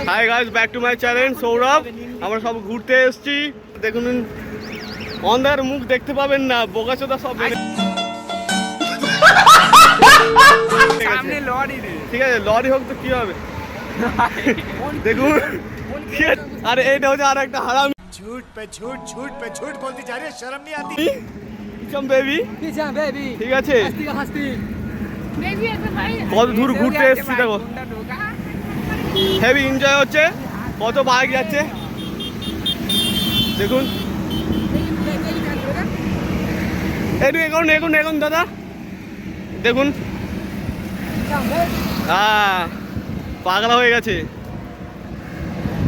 Hi guys back to my channel Sourav আমরা সব ঘুরতে এসেছি দেখুন অন্ধার মুখ দেখতে পাবেন না বোকাচোদা সব বেরিয়ে- ঠিক আছে, সামনে লরি রে ঠিক আছে লরি হোক তো কি হবে দেখুন কি আছে? আরে এইটা হচ্ছে আর একটা হারাম झूठ पे झूठ झूठ पे झूठ बोलती जा रही है शर्म नहीं आती বেবি পিছা বেবি ঠিক আছে হাসতি হাসতি বেবি আছে ভাই কত দূর ঘুরতে এসেছি দেখো হেভি এনজয় হচ্ছে, কত বাইক যাচ্ছে। দেখুন। একটু এগোন এগোন এগোন দাদা। দেখুন। হ্যাঁ পাগলা হয়ে গেছে।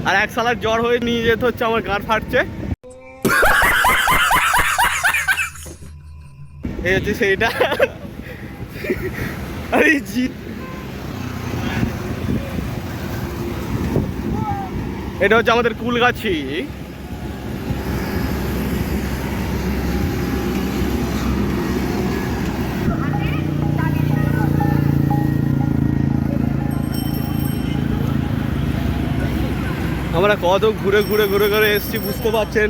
আর এক সালার জ্বর হয়ে নিয়ে যেতে হচ্ছে, আমার গাঁট ফাটছে। এই হচ্ছে সেইটা। আরে জি। এটা হচ্ছে আমাদের কুলগাছি। আমরা কত ঘুরে ঘুরে ঘুরে ঘুরে এসছি বুঝতে পারছেন?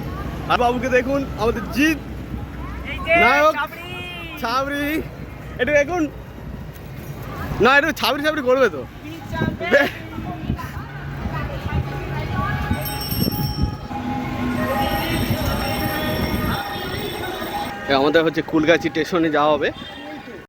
আর বাবুকে দেখুন আমাদের জিৎ নায়ক ছাবরি এটা দেখুন। না এটা ছাবরি ছাবরি করবে তো? আমাদের হচ্ছে কুলগাছি স্টেশনে যাওয়া হবে।